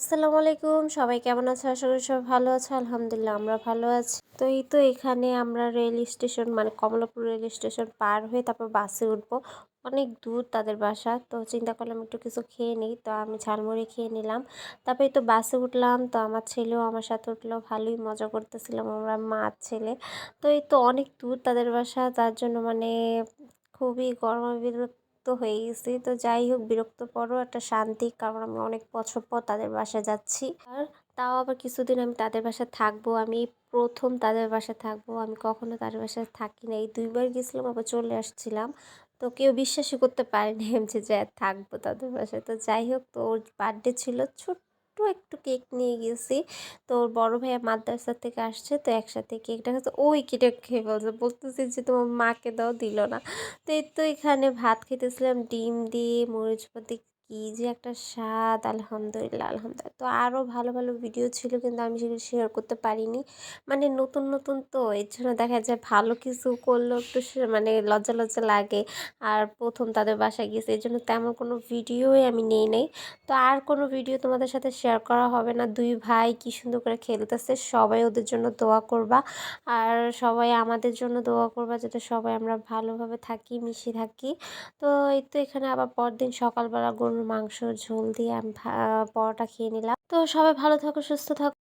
আসসালামু আলাইকুম। সবাই কেমন আছে? আশা করি সবাই ভালো আছে। আলহামদুলিল্লাহ, আমরা ভালো আছি। তো এই তো এখানে আমরা রেল স্টেশন মানে কমলাপুর রেল স্টেশন পার হয়ে তারপর বাসে উঠবো। অনেক দূর তাদের বাসা, তো চিন্তা করলাম একটু কিছু খেয়ে নিই, তো আমি ঝালমুড়ি খেয়ে নিলাম। তারপরে তো বাসে উঠলাম, তো আমার ছেলেও আমার সাথে উঠল, ভালোই মজা করতেছিলাম আমরা মা ছেলে। তো এই তো অনেক দূর তাদের বাসা, তার জন্য মানে খুবই গরমে বিরক্ত হয়ে গেছি। তো যাই হোক বিরক্ত পরও একটা শান্তি, কারণ আমি অনেক বছর পর তাদের বাসায় যাচ্ছি। আর তাও আবার কিছুদিন আমি তাদের বাসায় থাকব। আমি প্রথম তাদের বাসায় থাকব। আমি কখনো তাদের বাসায় থাকি না এই দুইবার গেছিলাম, আবার চলে আসছিলাম। তো কেউ বিশ্বাসই করতে পারেনি আমি যে থাকব তাদের বাসায়। তো যাই হোক, তো ওর বার্থডে ছিল ছোট্ট কেক নিয়ে গেছি। তো ওর বড় ভাইয়া মাদ্রাসা থেকে আসছে, তো একসাথে কেকটা খাচ্ছে। ওই কেটে খেয়ে বলছে বলতেছি যে তোমার মাকে দাও, দিল না। তো এই তো এখানে ভাত খেতেছিলাম ডিম দিয়ে মরিচপাতি কি যে একটা স্বাদ, আলহামদুলিল্লাহ আলহামদুলিল্লাহ। তো আরও ভালো ভালো ভিডিও ছিল কিন্তু আমি সেগুলো শেয়ার করতে পারিনি। মানে নতুন নতুন তো, এর জন্য দেখা যায় ভালো কিছু করলেও একটু মানে লজ্জা লজ্জা লাগে। আর প্রথম তাদের বাসায় গেছে এই জন্য তেমন কোনো ভিডিওই আমি নেই নাই। তো আর কোনো ভিডিও তোমাদের সাথে শেয়ার করা হবে না। দুই ভাই কি সুন্দর করে খেলতেছে, সবাই ওদের জন্য দোয়া করবা। আর সবাই আমাদের জন্য দোয়া করবা যাতে সবাই আমরা ভালোভাবে থাকি, মিশে থাকি। তো এই তো এখানে আবার পরদিন সকালবেলা গরুর মাংস ঝোল দিয়ে আমি পরোটা খেয়ে নিলাম। তো সবাই ভালো থাকো সুস্থ থাকো।